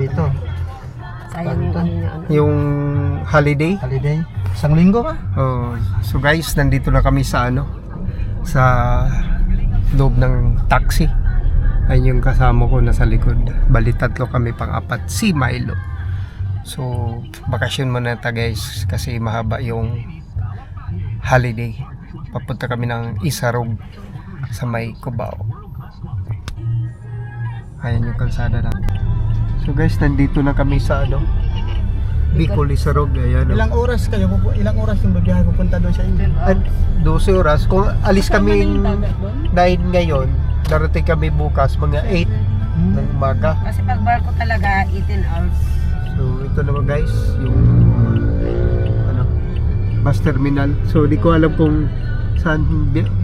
Dito, Sayang yung ano niya. Ano. Yung holiday. holiday. Isang linggo ba? Oh, so guys, nandito na kami sa ano sa loob ng taxi. Ayun yung kasama ko nasa likod. Bali tatlo kami pang apat si Milo. So, bakasyon muna ta guys kasi mahaba yung holiday. Papunta kami ng Isarog sa may Cubao. Ayan yung kalsada natin. So guys, nandito na kami sa ano Bicol Isarog. Ayan. oh. Ilang oras kayo? Ilang oras yung babiyahe pupunta doon sa inyo? At 12 oras. Kung alis kami Saan man yung dagat 9 doon? ngayon, darating kami bukas mga 8 ng umaga. Kasi pag barko talaga, 18 hours. So ito naman guys, yung ano, bus terminal. So di ko alam kung saan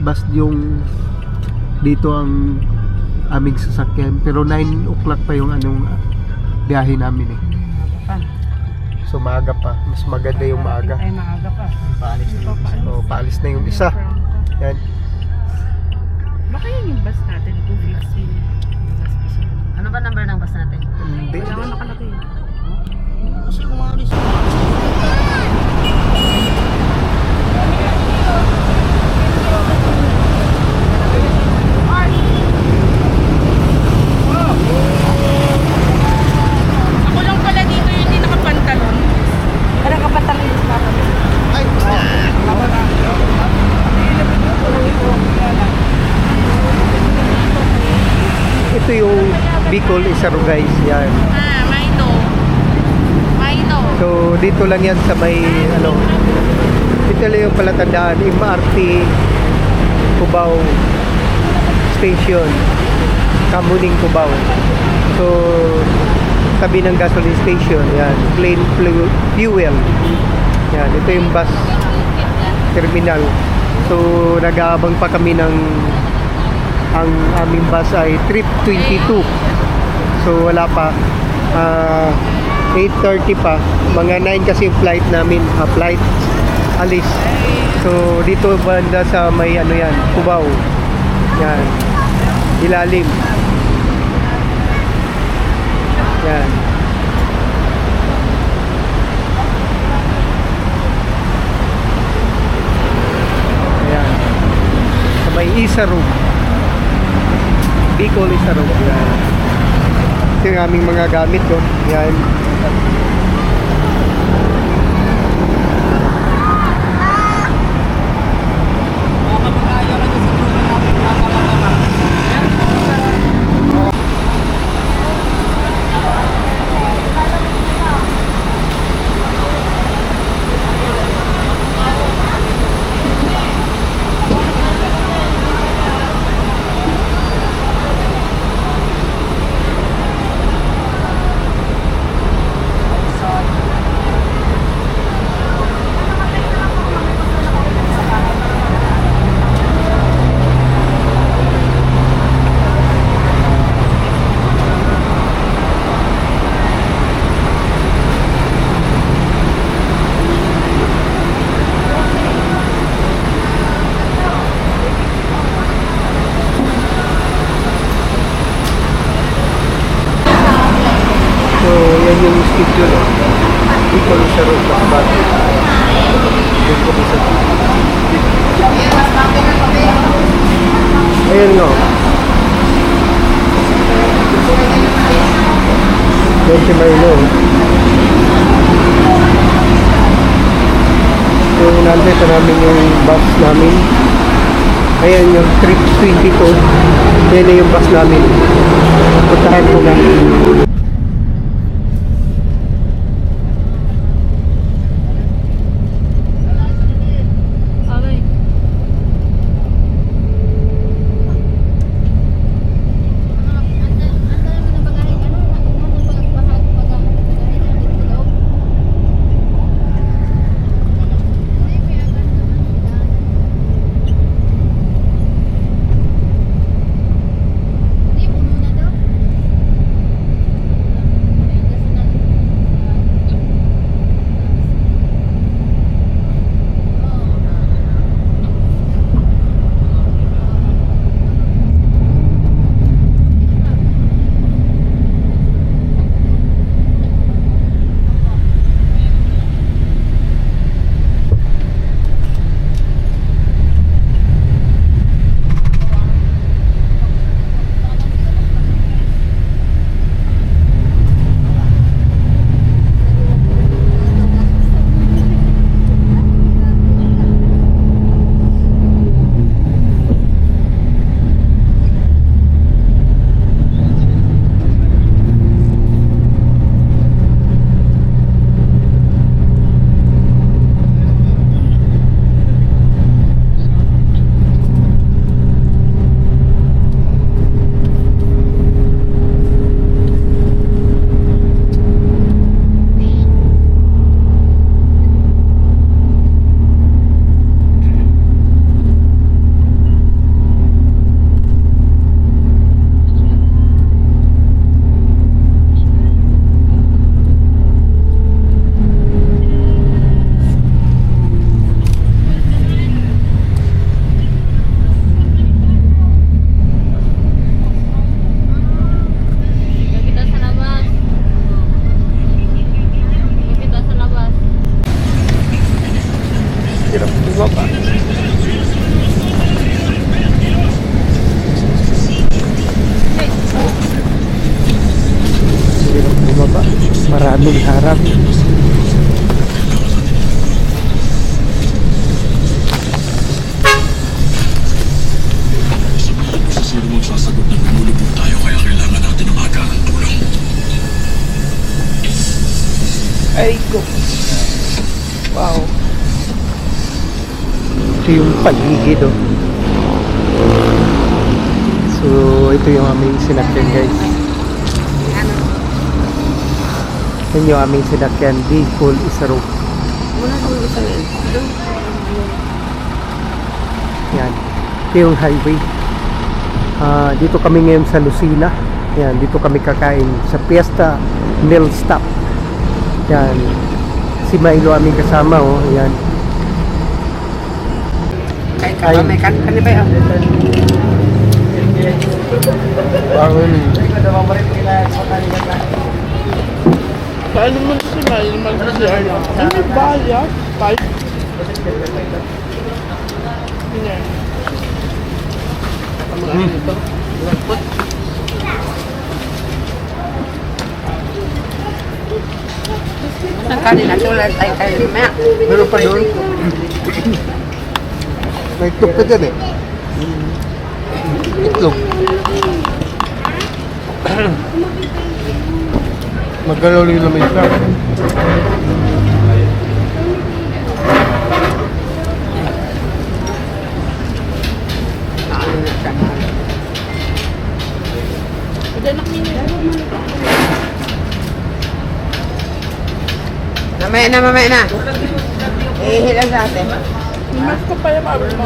bus yung dito ang aming sasakyan. Pero 9 o'clock pa yung anong biyahe namin eh. Pa. So maaga pa. Mas maganda yung maaga. Ay, maaga pa. Paalis na yun. So paalis na yung isa. Yan. Baka yun yung bus natin, 250. Ano ba number ng bus natin? Hindi. Wala nakalagay. Kasi umalis. Ako lang pala dito yung hindi nakapantalon. Ano ka pa talaga yung bus natin? Ito yung Bicol Isaro guys. Yan. Ah, Maito. Maito. So dito lang yan sa may ano dito lang yung palatandaan MRT Cubao Station Kamuning Cubao so tabi ng gasoline station yan plain fuel yan ito yung bus terminal so nag-aabang pa kami ng ang aming bus ay trip 22 so wala pa. Ah, 8.30 pa. Mga 9 kasi yung flight namin. Ah, flight. Alis. So dito banda sa may ano yan Cubao. Yan. Ilalim. Yan. Ayan. Sa may Isarog. Bicol Isarog. Yan. Ito yung aming mga gamit ko. Yan. So, yan yung schedule. Bicol Isarog. Masbate. Doon kami sa Ayan nga. Yan si Milo. So, nandito namin yung bus namin. Ayan yung trip 22. Yan na yung bus namin. Puntahan ko na. bapak bapak. Meradu harap Ito yung paligid, oh. So, ito yung aming sinakyan, guys. Yan yung aming sinakyan. Vehicle Isaro. Yan. Ito yung highway. Ah, dito kami ngayon sa Lucina. Yan, dito kami kakain sa Fiesta Mill Stop. Yan. Si Milo aming kasama, oh. Yan. Kay Ay. ka may kan kan ba yun? Bangon. Paano mo si Mal mag-share? Ano ba yan? Five? Ang kanina tulad ay kayo mamaya. Meron pa doon. May itlog ka dyan eh. Itlog. Magalaw lang yung na siya. Mamaya na, mamaya na. Ihilang sa atin. Mas ko pa yung abot mo.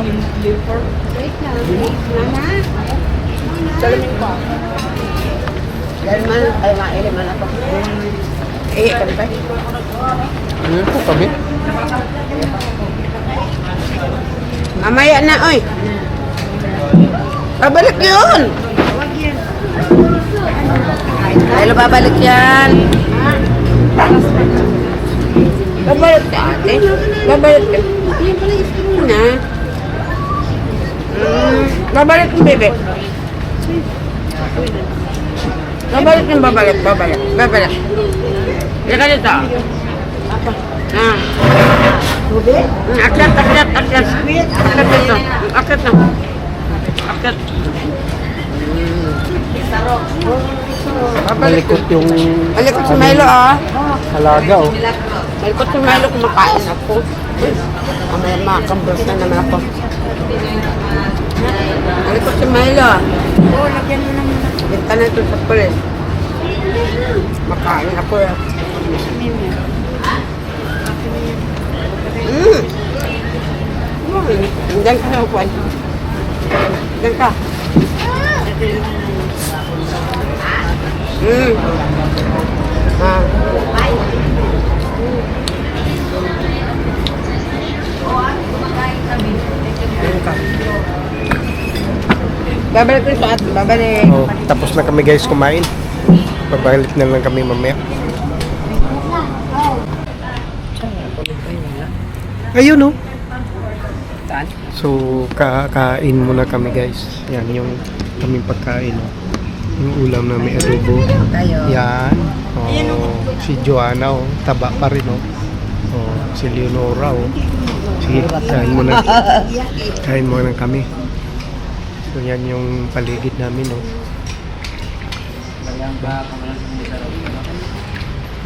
Salamin ko. Dahil man, ay mailim man ako. Ihi ka pa. Ano po kami? Mamaya na, oy. Babalik yun. Ay, babalik yan. Babalik ka, ate. Babalik ka. Na. Mm, babalik yung bebe. Babalik yung babalik, babalik, babalik. Hindi ka dito. Ah. Mm, Akyat, akyat, akyat. Akyat dito. Akyat na. Akyat. Malikot yung Malikot si Milo, ah. halaga oh. Malikot si Milo, kumakain ako. Mamaya makakambros na naman ako. Malikot si Milo. Oo, lagyan mo naman. Binta na ito sa pulis. Makain ako, eh. Mm. Mm. Diyan ka na, Juan. Diyan ka. Mm. Ah. Diyan ka. Babalik ko sa atin. Babalik. oh. Tapos na kami guys kumain. Babalik na lang kami mamaya. Ayun oh. Saan? So, kakain muna kami guys. Yan yung kaming pagkain. oh. Yung ulam na may adobo. Yan. Oh, si Joanna, oh. taba pa rin. Oh. Oh, si Leonora. Oh. Sige, kain muna. Kain muna kami. So, yan yung paligid namin. Oh.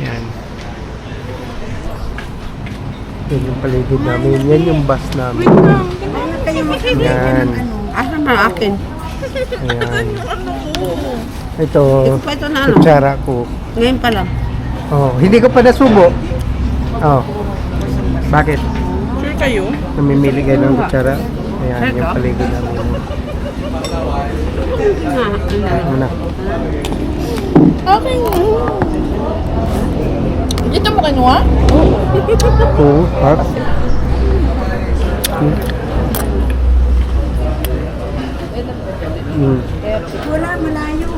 Yan. Yan yung paligid namin. Yan yung bus namin. Yan. Asa ba akin? Ayan. Ito, na ano? kutsara ko. Ngayon pa lang. Oh, hindi ko pa nasubo. Oh. Bakit? Sure kayo? Namimili kayo ng kutsara. Ayan, yung paligid namin. Kain mo na. Okay. Dito mo kinuha? Oo, hot. Mm. Wala, malayo.